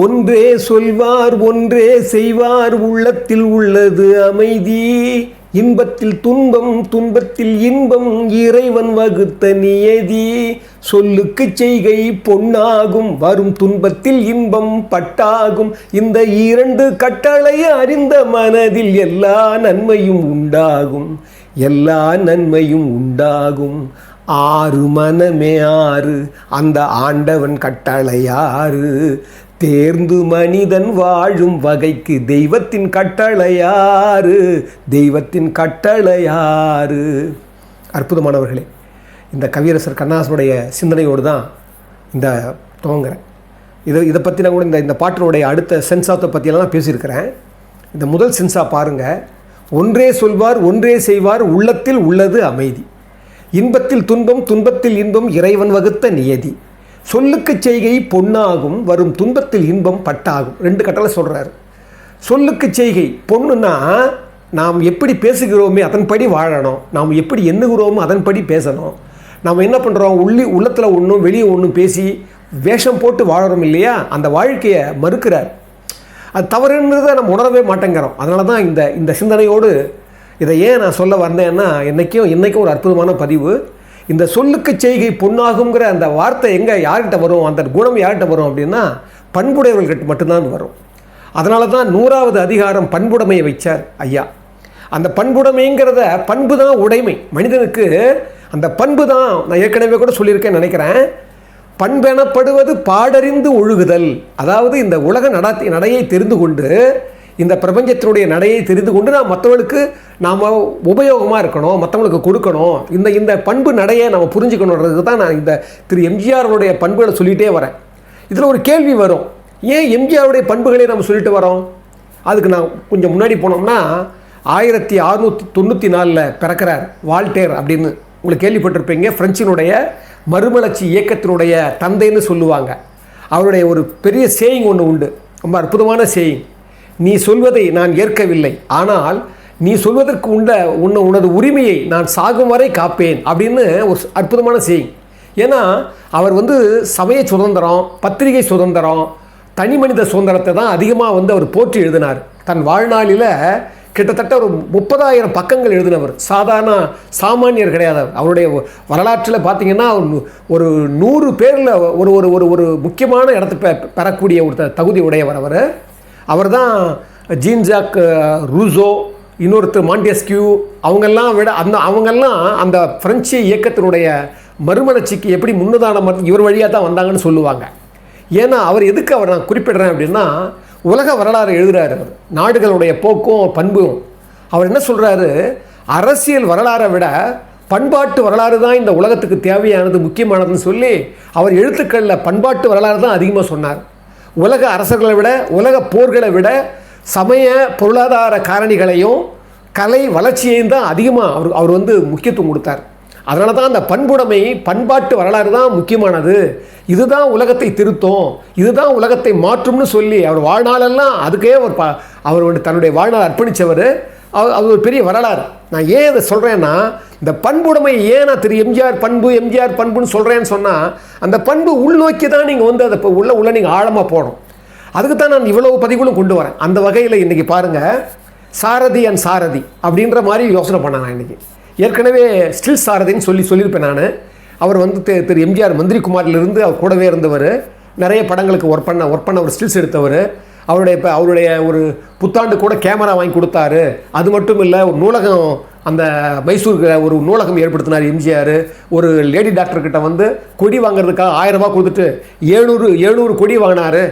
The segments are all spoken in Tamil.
ஒன்றே சொல்வார் ஒன்றே செய்வார் உள்ளத்தில் உள்ளது அமைதி. இன்பத்தில் துன்பம் துன்பத்தில் இன்பம் இறைவன் வகுத்த நியதி. சொல்லுக்கு செய்கை பொன்னாகும் வரும் துன்பத்தில் இன்பம் பட்டாகும். இந்த இரண்டு கட்டளை அறிந்த மனதில் எல்லா நன்மையும் உண்டாகும். எல்லா நன்மையும் உண்டாகும். ஆறு மனமே ஆறு அந்த ஆண்டவன் கட்டளையாறு தேர்ந்து மனிதன் வாழும் வகைக்கு தெய்வத்தின் கட்டளையாறு தெய்வத்தின் கட்டளையாறு. அற்புதமானவர்களே இந்த கவியரசர் கண்ணாசனுடைய சிந்தனையோடு தான் இந்த துவங்குறேன். இதை இதை பற்றி நான் கூட இந்த இந்த பாட்டினுடைய அடுத்த சென்சாத்தை பற்றியெல்லாம் நான் பேசியிருக்கிறேன். இந்த முதல் சென்சா பாருங்கள் ஒன்றே சொல்வார் ஒன்றே செய்வார் உள்ளத்தில் உள்ளது அமைதி. இன்பத்தில் துன்பம் துன்பத்தில் இன்பம் இறைவன் வகுத்த நியதி. சொல்லுக்கு செய்கை பொன்னாகும் வரும் துன்பத்தில் இன்பம் பட்டாகும். ரெண்டு கட்டளை சொல்கிறாரு சொல்லுக்கு செய்கை பொண்ணுன்னா நாம் எப்படி பேசுகிறோமே அதன்படி வாழணும். நாம் எப்படி எண்ணுகிறோமோ அதன்படி பேசணும். நாம் என்ன பண்ணுறோம் உள்ளி உள்ளத்தில் ஒன்றும் வெளியே ஒன்றும் பேசி வேஷம் போட்டு வாழறோம் இல்லையா? அந்த வாழ்க்கையை மறுக்கிறார். அது தவறுன்றதை நம்ம உணரவே மாட்டேங்கிறோம். அதனால தான் இந்த இந்த சிந்தனையோடு இதை ஏன் நான் சொல்ல வந்தேன்னா என்றைக்கும் இன்றைக்கும் ஒரு அற்புதமான பதிவு. இந்த சொல்லுக்கு செய்கை பொன்னாகுங்கிற அந்த வார்த்தை எங்கே யார்கிட்ட வரும்? அந்த குணம் யார்கிட்ட வரும் அப்படின்னா பண்புடையவர்கள்கிட்ட மட்டும்தான் வரும். அதனால தான் நூறாவது அதிகாரம் பண்புடைமையை வச்சார் ஐயா. அந்த பண்புடைமைங்கிறத பண்பு தான் உடைமை. மனிதனுக்கு அந்த பண்பு தான் நான் ஏற்கனவே கூட சொல்லியிருக்கேன் நினைக்கிறேன். பண்பெனப்படுவது பாடறிந்து ஒழுகுதல். அதாவது இந்த உலக நடாத்தி நடையை தெரிந்து கொண்டு இந்த பிரபஞ்சத்தினுடைய நடையை தெரிந்து கொண்டு நான் மற்றவர்களுக்கு நாம் உபயோகமாக இருக்கணும் மற்றவங்களுக்கு கொடுக்கணும். இந்த இந்த பண்பு நடையை நம்ம புரிஞ்சுக்கணுன்றதுக்கு தான் நான் இந்த திரு எம்ஜிஆருடைய பண்புகளை சொல்லிகிட்டே வரேன். இதில் ஒரு கேள்வி வரும். ஏன் எம்ஜிஆருடைய பண்புகளை நம்ம சொல்லிட்டு வரோம்? அதுக்கு நான் கொஞ்சம் முன்னாடி போனோம்னா ஆயிரத்தி அறுநூற்றி தொண்ணூற்றி நாலில் பிறக்கிறார் வால்டேர் அப்படின்னு. உங்களுக்கு கேள்விப்பட்டிருப்பீங்க. ஃப்ரெஞ்சினுடைய மறுமலர்ச்சி இயக்கத்தினுடைய தந்தைன்னு சொல்லுவாங்க. அவருடைய ஒரு பெரிய சேயிங் ஒன்று உண்டு. ரொம்ப அற்புதமான சேயிங். நீ சொல்வதை நான் ஏற்கவில்லை. ஆனால் நீ சொல்வதற்கு உண்ட உன்ன உனது உரிமையை நான் சாகும் வரை காப்பேன் அப்படின்னு ஒரு அற்புதமான செய்தி. ஏன்னா அவர் வந்து சமய சுதந்திரம் பத்திரிகை சுதந்திரம் தனி மனித சுதந்திரத்தை தான் அதிகமாக வந்து அவர் போற்றி எழுதினார். தன் வாழ்நாளில் கிட்டத்தட்ட ஒரு முப்பதாயிரம் பக்கங்கள் எழுதினவர். சாதாரண சாமானியர் கிடையாது அவருடைய வரலாற்றில் பார்த்தீங்கன்னா ஒரு- நூறு பேரில் ஒரு ஒரு ஒரு ஒரு முக்கியமான இடத்தை பெ- பெறக்கூடிய ஒரு தகுதி உடையவர் அவர். அவர் தான் ஜீன்ஜாக் ரூசோ இன்னொருத்தர் மாண்டியஸ்கியூ அவங்கெல்லாம் விட அந்த அவங்கெல்லாம் அந்த ஃப்ரெஞ்சு இயக்கத்தினுடைய மறுமலர்ச்சிக்கு எப்படி முன்னுதான வந்து இவர் வழியாக தான் வந்தாங்கன்னு சொல்லுவாங்க. ஏன்னா அவர் எதுக்கு அவர் நான் குறிப்பிடுறேன் அப்படின்னா உலக வரலாறு எழுதுகிறார் அவர். நாடுகளுடைய போக்கும் பண்பும். அவர் என்ன சொல்கிறாரு அரசியல் வரலாறை விட பண்பாட்டு வரலாறு தான் இந்த உலகத்துக்கு தேவையானது முக்கியமானதுன்னு சொல்லி அவர் எழுத்துக்களில் பண்பாட்டு வரலாறு தான் அதிகமாக சொன்னார். உலக அரசர்களை விட உலக போர்களை விட சமய பொருளாதார காரணிகளையும் கலை வளர்ச்சியையும் தான் அதிகமாக அவர் அவர் வந்து முக்கியத்துவம் கொடுத்தார். அதனால தான் அந்த பண்புடைமை பண்பாட்டு வரலாறு தான் முக்கியமானது. இதுதான் உலகத்தை திருத்தும் இதுதான் உலகத்தை மாற்றும்னு சொல்லி அவர் வாழ்நாளெல்லாம் அதுக்கே அவர் ப அவர் வந்து தன்னுடைய வாழ்நாள் அர்ப்பணித்தவர் அது ஒரு பெரிய வரலாறு. நான் ஏன் இதை சொல்கிறேன்னா இந்த பண்புடைமை ஏன் நான் திரு எம்ஜிஆர் பண்பு எம்ஜிஆர் பண்புன்னு சொல்கிறேன்னு சொன்னால் அந்த பண்பு உள்நோக்கி தான் நீங்கள் வந்து அதை இப்போ உள்ள உள்ள நீங்கள் ஆழமாக போகணும். அதுக்கு தான் நான் இவ்வளவு பதிவுகளும் கொண்டு வரேன். அந்த வகையில் இன்றைக்கி பாருங்கள் சாரதி அண்ட் சாரதி அப்படின்ற மாதிரி யோசனை பண்ணேன் நான் இன்றைக்கி ஏற்கனவே ஸ்டில் சாரதின்னு சொல்லி சொல்லியிருப்பேன் நான். அவர் வந்து திரு- திரு எம்ஜிஆர் மந்திரி குமாரிலிருந்து அவர் கூடவே இருந்தவர். நிறைய படங்களுக்கு ஒர்க் பண்ண ஒர்க் பண்ண ஒரு ஸ்டில்ஸ் எடுத்தவர். அவருடைய இப்போ அவருடைய ஒரு புத்தாண்டு கூட கேமரா வாங்கி கொடுத்தாரு. அது மட்டும் இல்லை ஒரு நூலகம் அந்த மைசூருக்கு ஒரு நூலகம் ஏற்படுத்தினார் எம்ஜிஆர். ஒரு லேடி டாக்டர்கிட்ட வந்து கொடி வாங்குறதுக்காக ஆயிரம் ரூபா கொடுத்துட்டு ஏழ்நூறு ஏழ்நூறு கொடி வாங்கினாரு.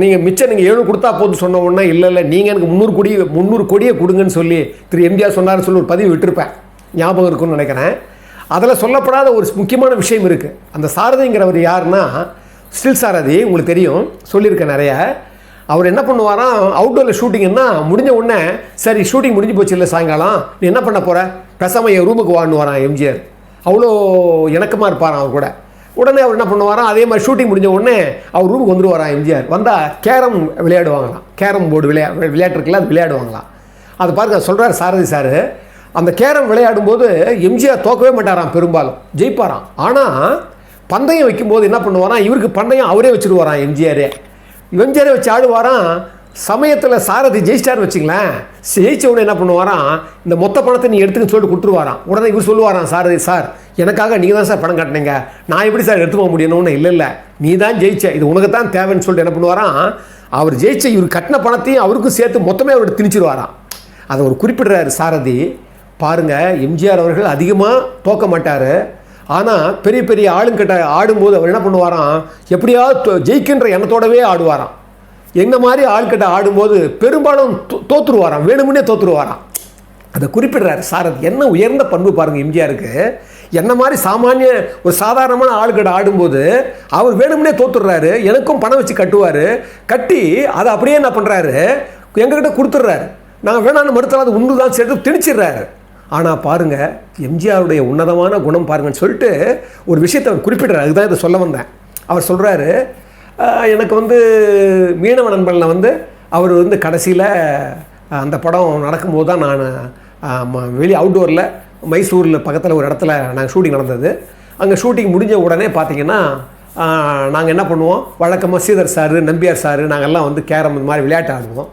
நீங்கள் மிச்சம் நீங்கள் ஏழு கொடுத்தா போதும் சொன்ன உடனே இல்லை இல்லை நீங்கள் எனக்கு முந்நூறு கொடி முந்நூறு கொடியை கொடுங்கன்னு சொல்லி திரு எம்ஜிஆர் சொன்னார்னு சொல்லி ஒரு பதிவு விட்டுருப்பேன். ஞாபகம் இருக்கும்னு நினைக்கிறேன். அதில் சொல்லப்படாத ஒரு முக்கியமான விஷயம் இருக்குது அந்த சாரதிங்கிறவர் யாருன்னா ஸ்டில் சாரதி உங்களுக்கு தெரியும் சொல்லியிருக்கேன் நிறைய. அவர் என்ன பண்ணுவாராம் அவுட்டோரில் ஷூட்டிங்கன்னா முடிஞ்ச உடனே சரி ஷூட்டிங் முடிஞ்சு போச்சு இல்லை சாயங்காலம். நீ என்ன பண்ண போகிற பேசாமல் என் ரூமுக்கு வான்னு வரான் எம்ஜிஆர். அவ்வளோ இணக்கமாக இருப்பார் அவர் கூட. உடனே அவர் என்ன பண்ணுவாராம் அதே மாதிரி ஷூட்டிங் முடிஞ்ச உடனே அவர் ரூமுக்கு வந்துடுவாரா எம்ஜிஆர். வந்தால் கேரம் விளையாடுவாங்களாம். கேரம் போர்டு விளையா விளையாட்டு இருக்குல்ல அது விளையாடுவாங்களாம். அது பாருங்க சொல்கிறார் சாரதி சார். அந்த கேரம் விளையாடும்போது எம்ஜிஆர் தோக்கவே மாட்டாராம் பெரும்பாலும். ஜெயிப்பாராம். ஆனால் பந்தயம் வைக்கும்போது என்ன பண்ணுவாராம்? இவருக்கு பந்தயம் அவரே வச்சுருவாராம் எம்ஜிஆரே. எம்ஜிஆரை வச்சு ஆடுவாராம். சமயத்தில் சாரதி ஜெயிச்சிட்டாரு வச்சுங்களேன். ஜெயிச்ச உடனே என்ன பண்ணுவாராம்? இந்த மொத்த பணத்தை நீ எடுத்துக்கன்னு சொல்லிட்டு கொடுத்துருவாராம். உடனே இவர் சொல்லுவாராம் சாரதி சார் எனக்காக நீங்கள் தான் சார் பணம் கட்டினீங்க. நான் எப்படி சார் எடுத்து போக முடியணும்னு? இல்லை இல்லை. நீ தான் ஜெயிச்ச. இது உனக்கு தான் தேவைன்னு சொல்லிட்டு என்ன பண்ணுவாராம்? அவர் ஜெயிச்ச இவர் கட்டின பணத்தையும் அவருக்கும் சேர்த்து மொத்தமே அவர் திணிச்சிருவாராம். அதை அவர் குறிப்பிடுறாரு சாரதி. பாருங்கள் எம்ஜிஆர் அவர்கள் அதிகமாக தோக்க மாட்டார். ஆனால் பெரிய பெரிய ஆளுங்கிட்ட ஆடும்போது அவர் என்ன பண்ணுவாராம்? எப்படியாவது ஜெயிக்கின்ற எண்ணத்தோடவே ஆடுவாராம். என்ன மாதிரி ஆள்கிட்ட ஆடும்போது பெரும்பாலும் தோ- தோத்துருவாராம். வேணுமுன்னே தோத்துருவாராம். அதை குறிப்பிடுறாரு சாரதி. என்ன உயர்ந்த பண்பு பாருங்கள் எம்ஜிஆருக்கு. என்ன மாதிரி சாமானிய ஒரு சாதாரணமான ஆளுக்கிட்ட ஆடும்போது அவர் வேணும்னே தோத்துடுறாரு. எனக்கும் பணம் வச்சு கட்டுவார். கட்டி அதை அப்படியே என்ன பண்ணுறாரு எங்ககிட்ட கொடுத்துட்றாரு. நாங்கள் வேணான்னு மறுத்தாலும் அது உண்டு தான் சேர்த்து திணிச்சிடுறாரு. ஆனால் பாருங்கள் எம்ஜிஆருடைய உன்னதமான குணம் பாருங்கன்னு சொல்லிட்டு ஒரு விஷயத்தை அவர் குறிப்பிட்றாரு. அதுதான் இதை சொல்ல வந்தேன். அவர் சொல்கிறாரு எனக்கு வந்து மீனவ நண்பனில் வந்து அவர் வந்து கடைசியில் அந்த படம் நடக்கும்போது தான் நான் வெளியே அவுட்டோரில் மைசூரில் பக்கத்தில் ஒரு இடத்துல நாங்கள் ஷூட்டிங் நடந்தது. அங்கே ஷூட்டிங் முடிஞ்ச உடனே பார்த்தீங்கன்னா நாங்கள் என்ன பண்ணுவோம்? வழக்கமாக சீதர் சார் நம்பியார் சார் நாங்கள்லாம் வந்து கேரம் இந்த மாதிரி விளையாட்டு ஆடுவோம்.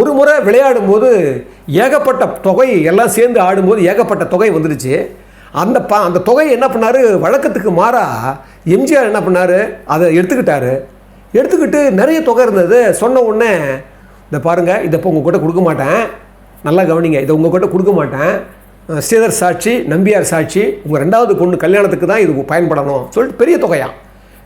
ஒரு முறை விளையாடும்போது ஏகப்பட்ட தொகை எல்லாம் சேர்ந்து ஆடும்போது ஏகப்பட்ட தொகை வந்துடுச்சு. அந்த ப அந்த தொகை என்ன பண்ணார்? வழக்கத்துக்கு மாறாக எம்ஜிஆர் என்ன பண்ணார்? அதை எடுத்துக்கிட்டார். எடுத்துக்கிட்டு நிறைய தொகை இருந்தது. சொன்ன உடனே இந்த பாருங்கள் இதை இப்போ உங்ககிட்ட கொடுக்க மாட்டேன். நல்லா கவனிங்க இதை உங்ககிட்ட கொடுக்க மாட்டேன். ஸ்ரீதர் சாட்சி நம்பியார் சாட்சி உங்கள் ரெண்டாவது பொண்ணு கல்யாணத்துக்கு தான் இது பயன்படணும். சொல்லிட்டு பெரிய தொகையாக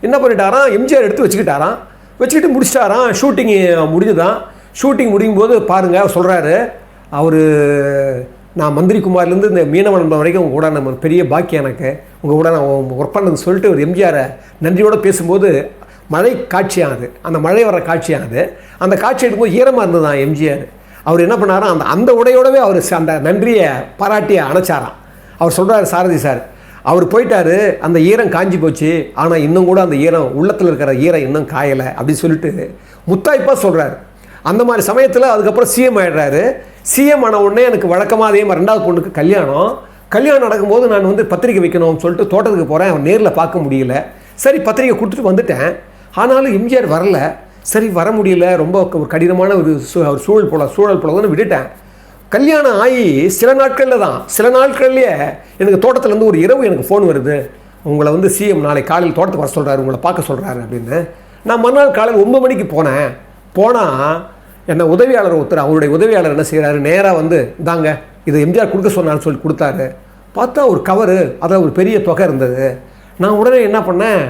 என்ன பண்ணிட்டாராம்? எம்ஜிஆர் எடுத்து வச்சுக்கிட்டாராம். வச்சுக்கிட்டு முடிச்சிட்டாராம். ஷூட்டிங் முடிஞ்சுதான். ஷூட்டிங் முடியும் போது பாருங்கள் அவர் சொல்கிறாரு அவர் நான் மந்திரி குமார்லேருந்து இந்த மீனவன் வரைக்கும் உங்கள் கூட நம்ம பெரிய பாக்கியம் எனக்கு. உங்கள் கூட நான் ஒர்க் பண்ணதுன்னு சொல்லிட்டு ஒரு எம்ஜிஆரை நன்றியோடு பேசும்போது மழை காட்சியாகுது அந்த மழை வர காட்சியாகுது அந்த காட்சி எடுக்கும்போது ஈரமாக இருந்ததான் எம்ஜிஆர். அவர் என்ன பண்ணாரோ அந்த அந்த உடையோடவே அவர் அந்த நன்றியை பாராட்டி அணைச்சாராம். அவர் சொல்கிறாரு சாரதி சார் அவர் போயிட்டாரு அந்த ஈரம் காஞ்சி போச்சு ஆனால் இன்னும் கூட அந்த ஈரம் உள்ளத்தில் இருக்கிற ஈரம் இன்னும் காயலை அப்படின்னு சொல்லிட்டு முத்தாய்ப்பாக சொல்கிறாரு அந்த மாதிரி சமயத்தில் அதுக்கப்புறம் சிஎம் ஆயிடுறாரு. சிஎம் ஆன உடனே எனக்கு வழக்கமாக அதே மாதிரி ரெண்டாவது பொண்ணுக்கு கல்யாணம். கல்யாணம் நடக்கும்போது நான் வந்து பத்திரிக்கை வைக்கணும்னு சொல்லிட்டு தோட்டத்துக்கு போகிறேன் அவன் நேரில் பார்க்க முடியல. சரி பத்திரிக்கை கொடுத்துட்டு வந்துட்டேன். ஆனாலும் எம்ஜிஆர் வரல. சரி வர முடியல. ரொம்ப ஒரு கடினமான ஒரு சூ- ஒரு சூழல் போல சூழல் போலன்னு விட்டுட்டேன். கல்யாணம் ஆகி சில நாட்களில் தான். சில நாட்கள்லேயே எனக்கு தோட்டத்துலேருந்து ஒரு இரவு எனக்கு ஃபோன் வருது. உங்களை வந்து சிஎம் நாளை காலையில் தோட்டத்துக்கு வர சொல்கிறாரு உங்களை பார்க்க சொல்கிறாரு அப்படின்னு. நான் மறுநாள் காலையில் ஒம்பது மணிக்கு போனேன். போனால் என்ன உதவியாளர் ஒருத்தர் அவருடைய உதவியாளர் என்ன செய்கிறாரு நேராக வந்து தாங்க இது எம்ஜிஆர் கொடுக்க சொன்னான்னு சொல்லி கொடுத்தாரு. பார்த்தா ஒரு கவரு அதில் ஒரு பெரிய தொகை இருந்தது. நான் உடனே என்ன பண்ணேன்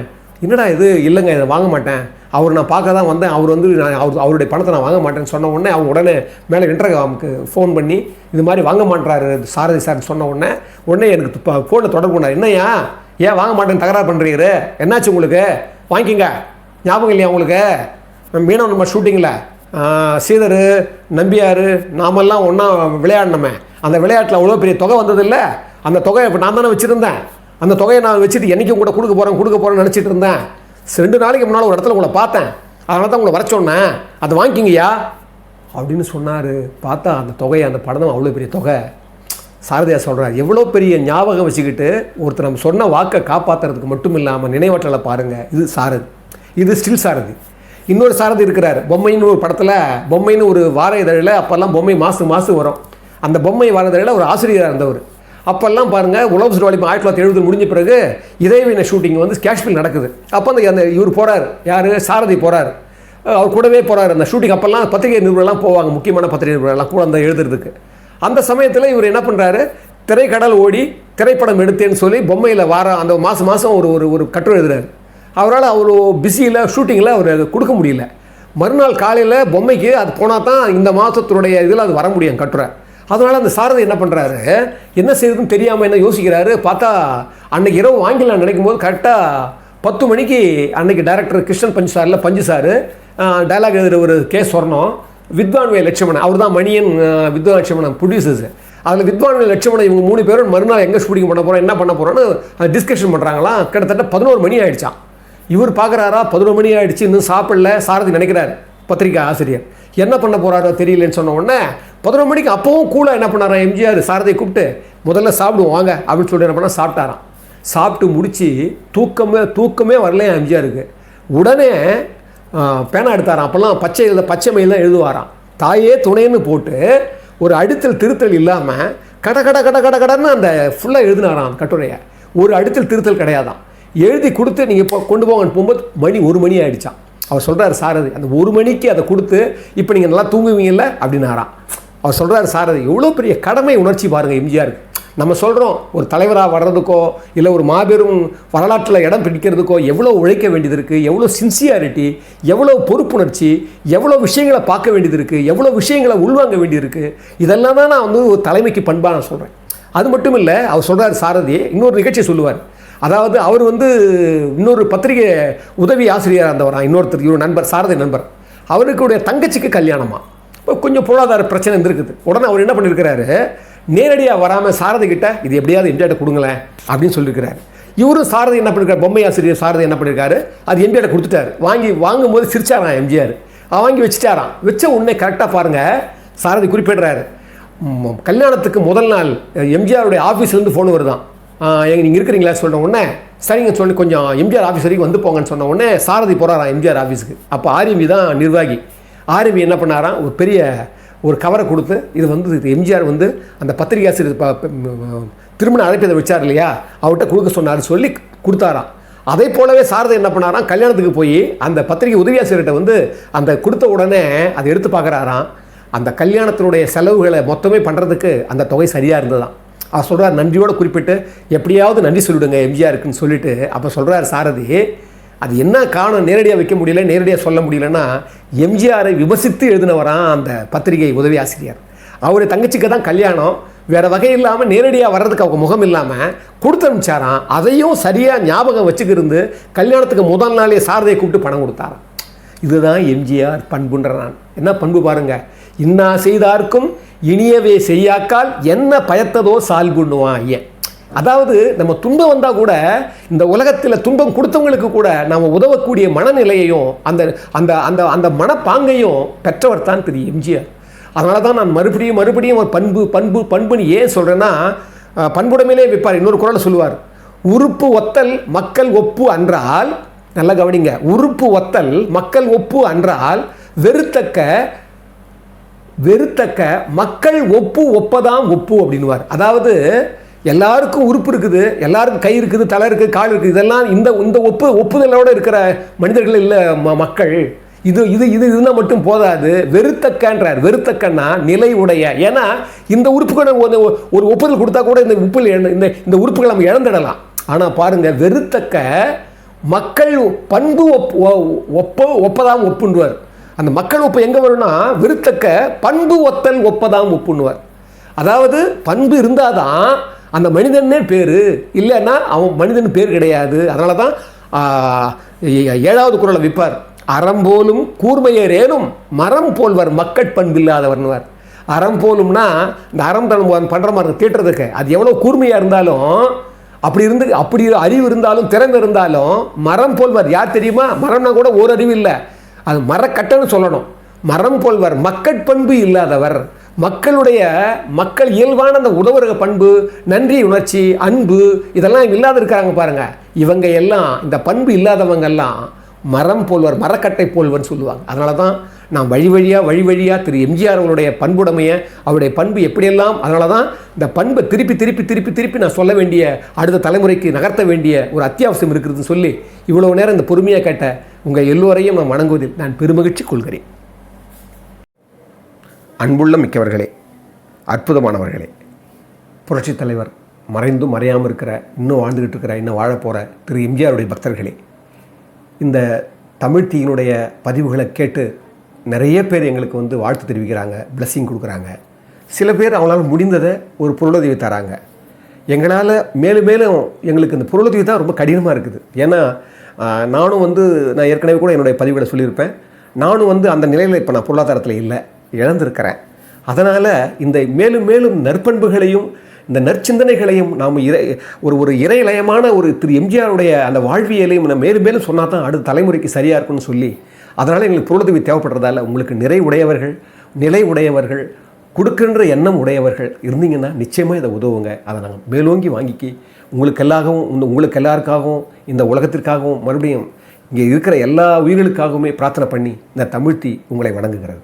என்னடா இது? இல்லைங்க இதை வாங்க மாட்டேன். அவர் நான் பார்க்க தான் வந்தேன். அவர் வந்து நான் அவர் அவருடைய பணத்தை நான் வாங்க மாட்டேன்னு சொன்ன உடனே அவங்க உடனே மேலே இன்டர்காமுக்கு ஃபோன் பண்ணி இது மாதிரி வாங்க மாட்டேறாரு சாரதி சார் சொன்ன உடனே உடனே எனக்கு ஃபோனில் தொடர்பு பண்ணார். என்னையா ஏன் வாங்க மாட்டேன்னு தகராறு பண்ணுறீரு என்னாச்சு உங்களுக்கு? வாங்கிக்கிங்க. ஞாபகம் இல்லையா உங்களுக்கு? மீனவன் நம்ம ஷூட்டிங்கில் சீதர் நம்பியார் நாமெல்லாம் ஒன்றா விளையாடினோமே. அந்த விளையாட்டில் அவ்வளோ பெரிய தொகை வந்ததில்ல. அந்த தொகையை இப்போ நான் தானே வச்சுருந்தேன். அந்த தொகையை நான் வச்சுட்டு என்றைக்கும் கூட கொடுக்க போகிறேன் கொடுக்க போகிறேன்னு நினச்சிட்டு இருந்தேன். ரெண்டு நாளைக்கு முன்னால் ஒரு இடத்துல உங்களை பார்த்தேன். அதனால தான் உங்களை வர சொன்னேன். அதை வாங்கிக்கிங்கய்யா? அப்படின்னு சொன்னார். பார்த்தா அந்த தொகை அந்த படம் அவ்வளோ பெரிய தொகை. சாரதியா சொல்கிறார் எவ்வளோ பெரிய ஞாபகம் வச்சுக்கிட்டு ஒருத்தர் நம்ம சொன்ன வாக்கை காப்பாற்றுறதுக்கு மட்டும் இல்லாமல் நினைவாற்றலை பாருங்கள் இது சாரதி. இது ஸ்டில் சாரதி. இன்னொரு சாரதி இருக்கிறார். பொம்மைன்னு ஒரு படத்தில் பொம்மைன்னு ஒரு வார இதழில் அப்போல்லாம் பொம்மை மாசு மாசு வரும். அந்த பொம்மை வார இதழில் ஒரு ஆசிரியராக இருந்தவர். அப்போல்லாம் பாருங்கள் உழவு சுடுவாளி ஆயிரத்தி தொள்ளாயிரத்தி எழுபது முடிஞ்ச பிறகு இதயவீன ஷூட்டிங் வந்து காஷ்மீர் நடக்குது. அப்போ அந்த அந்த இவர் போகிறார் யார்? சாரதி போகிறார் அவர் கூடவே போகிறார் அந்த ஷூட்டிங் அப்போல்லாம் பத்திரிகை நிருபர்கள்லாம் போவாங்க முக்கியமான பத்திரிகை நிருபர்கள்லாம் கூட அந்த எழுதுறதுக்கு. அந்த சமயத்தில் இவர் என்ன பண்ணுறாரு திரைக்கடல் ஓடி திரைப்படம் எடுத்தேன்னு சொல்லி பொம்மையில் வார அந்த மாதம் மாதம் ஒரு ஒரு ஒரு கட்டுரை எழுதுறாரு. அவரால் அவ்வளோ பிஸியில் ஷூட்டிங்கில் அவர் கொடுக்க முடியல. மறுநாள் காலையில் பொம்மைக்கு அது போனால் தான் இந்த மாதத்தினுடைய இதில் அது வர முடியும் கட்டுரை. அதனால் அந்த சாரதி என்ன பண்ணுறாரு? என்ன செய்யுதுன்னு தெரியாமல் என்ன யோசிக்கிறாரு? பார்த்தா அன்றைக்கி இரவு வாங்கிடலாம் நினைக்கும் போது கரெக்டாக பத்து மணிக்கு அன்னைக்கு டைரக்டர் கிருஷ்ணன் பஞ்சு சாரில் பஞ்சு சார் டைலாக் எழுதுகிற ஒரு கே சொர்ணம் வித்வான்வே லட்சுமணன். அவர் தான் மணியன் வித்வான் லட்சுமணன் ப்ரொடியூசர்ஸ் அதில் வித்வான்வே லட்சுமணன் இவங்க மூணு பேரும் மறுநாள் எங்கே ஷூட்டிங் பண்ண போகிறோம் என்ன பண்ண போகிறோன்னு டிஸ்கஷன் பண்ணுறாங்களாம் கிட்டத்தட்ட பதினோரு மணி ஆகிடுச்சான் இவர் பார்க்குறாரா? பதினோரு மணி ஆகிடுச்சு இன்னும் சாப்பிடல சாரதி நினைக்கிறார் பத்திரிக்கை ஆசிரியர். என்ன பண்ண போகிறாரோ தெரியலன்னு சொன்ன உடனே பதினொரு மணிக்கு அப்போவும் கூட என்ன பண்ணாரா எம்ஜிஆர் சாரதியை கூப்பிட்டு முதல்ல சாப்பிடுவோம் வாங்க அப்படின்னு சொல்லிட்டு என்ன பண்ணால் சாப்பிட்டாராம். சாப்பிட்டு முடித்து தூக்கமே தூக்கமே வரலையா எம்ஜிஆருக்கு. உடனே பேனா எடுத்தாராம். அப்போல்லாம் பச்சை எழுத பச்சை மயில் தான் எழுதுவாராம். தாயே துணைன்னு போட்டு ஒரு அடித்தல் திருத்தல் இல்லாமல் கட கட கட கட கடன்னு அந்த ஃபுல்லாக எழுதினாராம் கட்டுரையை. ஒரு அடித்தல் திருத்தல் கிடையாதான் எழுதி கொடுத்து நீங்கள் இப்போ கொண்டு போங்கன்னு போகும்போது மணி ஒரு மணி ஆகிடுச்சான் அவர் சொல்கிறார் சாரதி அந்த ஒரு மணிக்கு அதை கொடுத்து இப்போ நீங்கள் நல்லா தூங்குவீங்கல்ல? அப்படின்னாராம் அவர் சொல்கிறார் சாரதி எவ்வளோ பெரிய கடமை உணர்ச்சி பாருங்கள் எம்ஜிஆருக்கு நம்ம சொல்கிறோம் ஒரு தலைவராக வர்றதுக்கோ இல்லை ஒரு மாபெரும் வரலாற்றில் இடம் பிடிக்கிறதுக்கோ எவ்வளோ உழைக்க வேண்டியது இருக்குது எவ்வளோ சின்சியாரிட்டி எவ்வளோ பொறுப்புணர்ச்சி எவ்வளோ விஷயங்களை பார்க்க வேண்டியது இருக்குது எவ்வளோ விஷயங்களை உள்வாங்க வேண்டியது இருக்குது இதெல்லாம் தான் நான் வந்து ஒரு தலைமைக்கு பண்பாக நான் சொல்கிறேன் அது மட்டும் இல்லை அவர் சொல்கிறார் சாரதி இன்னொரு நிகழ்ச்சி சொல்லுவார். அதாவது அவர் வந்து இன்னொரு பத்திரிகை உதவி ஆசிரியராக இருந்தவரா இன்னொருத்தர் இவர் நண்பர் சாரதி நண்பர். அவருக்குடைய தங்கச்சிக்கு கல்யாணமா? கொஞ்சம் பொருளாதார பிரச்சனை இருந்திருக்குது. உடனே அவர் என்ன பண்ணியிருக்கிறாரு? நேரடியாக வராமல் சாரதி கிட்ட இது எப்படியாவது எம்ஜிஆர்ட்ட கொடுங்களேன் அப்படின்னு சொல்லியிருக்கிறாரு. இவரும் சாரதி என்ன பண்ணிருக்காரு? பொம்மை ஆசிரியர் சாரதி என்ன பண்ணியிருக்காரு அது எம்ஜிஆர்ட்ட கொடுத்துட்டாரு. வாங்கி வாங்கும்போது சிரிச்சாராம் எம்ஜிஆர். வாங்கி வச்சுட்டாராம். வச்ச உடனே கரெக்டாக பாருங்கள் சாரதி குறிப்பிடுறாரு. கல்யாணத்துக்கு முதல் நாள் எம்ஜிஆருடைய ஆஃபீஸ்லேருந்து ஃபோன் வருதான் எங்க நீங்கள் இருக்கிறீங்களா சொல்கிற உடனே சரிங்க சொல்லி கொஞ்சம் எம்ஜிஆர் ஆஃபீஸ் வரைக்கும் வந்து போங்கன்னு சொன்ன உடனே சாரதி போகிறாராம் எம்ஜிஆர் ஆஃபீஸுக்கு அப்போ ஆர்எம்பி தான் நிர்வாகி. ஆர்எம்பி என்ன பண்ணாராம் ஒரு பெரிய ஒரு கவரை கொடுத்து இது வந்து இது எம்ஜிஆர் வந்து அந்த பத்திரிகாசிரியர் திருமண அழைப்பதை வச்சார் இல்லையா அவர்கிட்ட கொடுக்க சொன்னார் சொல்லி கொடுத்தாராம் அதே போலவே சாரதி என்ன பண்ணாராம் கல்யாணத்துக்கு போய் அந்த பத்திரிகை உதவியாசிரியர்கிட்ட வந்து அந்த கொடுத்த உடனே அதை எடுத்து பார்க்குறாராம். அந்த கல்யாணத்தினுடைய செலவுகளை மொத்தமே பண்ணுறதுக்கு அந்த தொகை சரியாக இருந்ததுதான் அவர் சொல்கிறார் நன்றியோடு குறிப்பிட்டு எப்படியாவது நன்றி சொல்லிவிடுங்க எம்ஜிஆருக்குன்னு சொல்லிட்டு அப்போ சொல்கிறார் சாரதி அது என்ன காரணம்? நேரடியாக வைக்க முடியல நேரடியாக சொல்ல முடியலன்னா எம்ஜிஆரை விமர்சித்து எழுதினவரான் அந்த பத்திரிகை உதவி ஆசிரியர். அவர் தங்கச்சிக்கு தான் கல்யாணம். வேறு வகை இல்லாமல் நேரடியாக வர்றதுக்கு அவங்க முகம் இல்லாமல் கொடுத்து அனுப்பிச்சாராம். அதையும் சரியாக ஞாபகம் வச்சுக்கிருந்து கல்யாணத்துக்கு முதல் நாளே சாரதியை கூப்பிட்டு பணம் கொடுத்தாராம். இதுதான் எம்ஜிஆர் பண்புன்ற நான். என்ன பண்பு பாருங்க. இன்னா செய்தார்க்கும் இனியவே செய்யாக்கால் என்ன பயத்ததோ சால்குண்ணுவான் ஐயன் அதாவது நம்ம துன்பம் வந்தால் கூட இந்த உலகத்தில் துன்பம் கொடுத்தவங்களுக்கு கூட நாம் உதவக்கூடிய மனநிலையையும் அந்த அந்த அந்த அந்த மனப்பாங்கையும் பெற்றவர் தான் திரு எம்ஜிஆர். அதனால தான் நான் மறுபடியும் மறுபடியும் ஒரு பண்பு பண்பு பண்புன்னு ஏன் சொல்கிறேன்னா அஹ், பண்புடைமையிலே இன்னொரு குரலை சொல்லுவார். உறுப்பு ஒத்தல் மக்கள் ஒப்பு அன்றால் நல்லா கவனிங்க. உறுப்பு ஒத்தல் மக்கள் ஒப்பு அன்றால் வெறுத்தக்க வெறுத்தக்க மக்கள் ஒப்பு ஒப்பதாம் ஒப்பு அப்படின்வார் அதாவது எல்லாருக்கும் உறுப்பு இருக்குது எல்லாருக்கும் கை இருக்குது தலை இருக்குது கால் இருக்குது இதெல்லாம் இந்த இந்த ஒப்பு ஒப்புதலோடு இருக்கிற மனிதர்கள் இல்லை ம மக்கள். இது இது இது இருந்தால் மட்டும் போதாது. வெறுத்தக்கன்றார். வெறுத்தக்கன்னா நிலை உடைய. ஏன்னா இந்த உறுப்புகளை ஒரு ஒரு ஒப்புதல் கொடுத்தா கூட இந்த உப்பில் இந்த இந்த உறுப்புகளை நம்ம இழந்துடலாம். ஆனால் பாருங்கள் வெறுத்தக்க மக்கள் பண்பு ஒப் ஒ- ஒப்ப ஒப்பதாம் ஒப்புன்றுவார் அந்த மக்கள் ஒப்பு எங்கே வரும்னா விருத்தக்க பண்பு ஒத்தல் ஒப்பதாம் ஒப்புண்ணுவார் அதாவது பண்பு இருந்தால் தான் அந்த மனிதனே பேர். இல்லைன்னா அவன் மனிதன் பேர் கிடையாது. அதனால தான் ஏழாவது குரலை விற்பார் அறம் போலும் கூர்மையரேனும் மரம் போல்வர் மக்கட் மக்கட்பண்பில்லாதவர்னுவார் அறம் போலும்னா இந்த அறம் தனம் பண்ணுற மாதிரி தீட்டுறதுக்கு அது எவ்வளோ கூர்மையாக இருந்தாலும் அப்படி இருந்து அப்படி அறிவு இருந்தாலும் திறந்து இருந்தாலும் மரம் போல்வர் யார் தெரியுமா? மரம்னா கூட ஒரு அறிவு இல்லை. அது மரக்கட்டைன்னு சொல்லணும். மரம் போல்வர் மக்கட்பண்பு இல்லாதவர். மக்களுடைய மக்கள் இயல்பான அந்த உதவுற பண்பு நன்றி உணர்ச்சி அன்பு இதெல்லாம் இல்லாத இருக்கிறாங்க பாருங்கள் இவங்க எல்லாம் இந்த பண்பு இல்லாதவங்க எல்லாம் மரம் போல்வர் மரக்கட்டை போல்வர்னு சொல்லுவாங்க. அதனால தான் நான் வழி வழியாக வழி வழியாக திரு எம்ஜிஆர் அவருடைய பண்புடைமையை அவருடைய பண்பு எப்படியெல்லாம் அதனால தான் இந்த பண்பை திருப்பி திருப்பி திருப்பி திருப்பி நான் சொல்ல வேண்டிய அடுத்த தலைமுறைக்கு நகர்த்த வேண்டிய ஒரு அத்தியாவசியம் இருக்குதுன்னு சொல்லி இவ்வளோ நேரம் இந்த பொறுமையாக கேட்ட உங்கள் எல்லோரையும் நான் வணங்குவதில் நான் பெருமகிழ்ச்சி கொள்கிறேன். அன்புள்ள மிக்கவர்களே அற்புதமானவர்களே புரட்சித் தலைவர் மறைந்தும் மறையாமல் இருக்கிற இன்னும் வாழ்ந்துக்கிட்டு இருக்கிற இன்னும் வாழப் போகிற திரு எம்ஜிஆருடைய பக்தர்களே இந்த தமிழ் தீயினுடைய பதிவுகளை கேட்டு நிறைய பேர் எங்களுக்கு வந்து வாழ்த்து தெரிவிக்கிறாங்க பிளஸ்ஸிங் கொடுக்குறாங்க. சில பேர் அவங்களால முடிந்ததை ஒரு பொருளுதவி தராங்க. எங்களால் மேலும் மேலும் எங்களுக்கு இந்த பொருளுதவி தான் ரொம்ப கடினமாக இருக்குது. ஏன்னா நானும் வந்து நான் ஏற்கனவே கூட என்னுடைய பதிவுகளை சொல்லியிருப்பேன். நானும் வந்து அந்த நிலையில் இப்போ நான் பொருளாதாரத்தில் இல்லை இழந்திருக்கிறேன். அதனால் இந்த மேலும் மேலும் நற்பண்புகளையும் இந்த நற்சிந்தனைகளையும் நாம் இறை ஒரு ஒரு இறைலயமான ஒரு திரு எம்ஜிஆருடைய அந்த வாழ்வியலையும் நம்ம மேலும் மேலும் சொன்னால் தான் அடுத்த தலைமுறைக்கு சரியாக இருக்கும்னு சொல்லி அதனால் எங்களுக்கு பொருளுதவி தேவைப்படுறதால உங்களுக்கு நிறை உடையவர்கள் நிலை உடையவர்கள் கொடுக்கின்ற எண்ணம் உடையவர்கள் இருந்தீங்கன்னா நிச்சயமாக இதை உதவுங்க. அதை நாங்கள் மேலோங்கி வாங்கிக்கி உங்களுக்கு எல்லாகவும் உங்களுக்கு எல்லாருக்காகவும் இந்த உலகத்திற்காகவும் மறுபடியும் இங்கே இருக்கிற எல்லா உயிர்களுக்காகவுமே பிரார்த்தனை பண்ணி இந்த தமிழ்த்தி உங்களை வணங்குகிறது.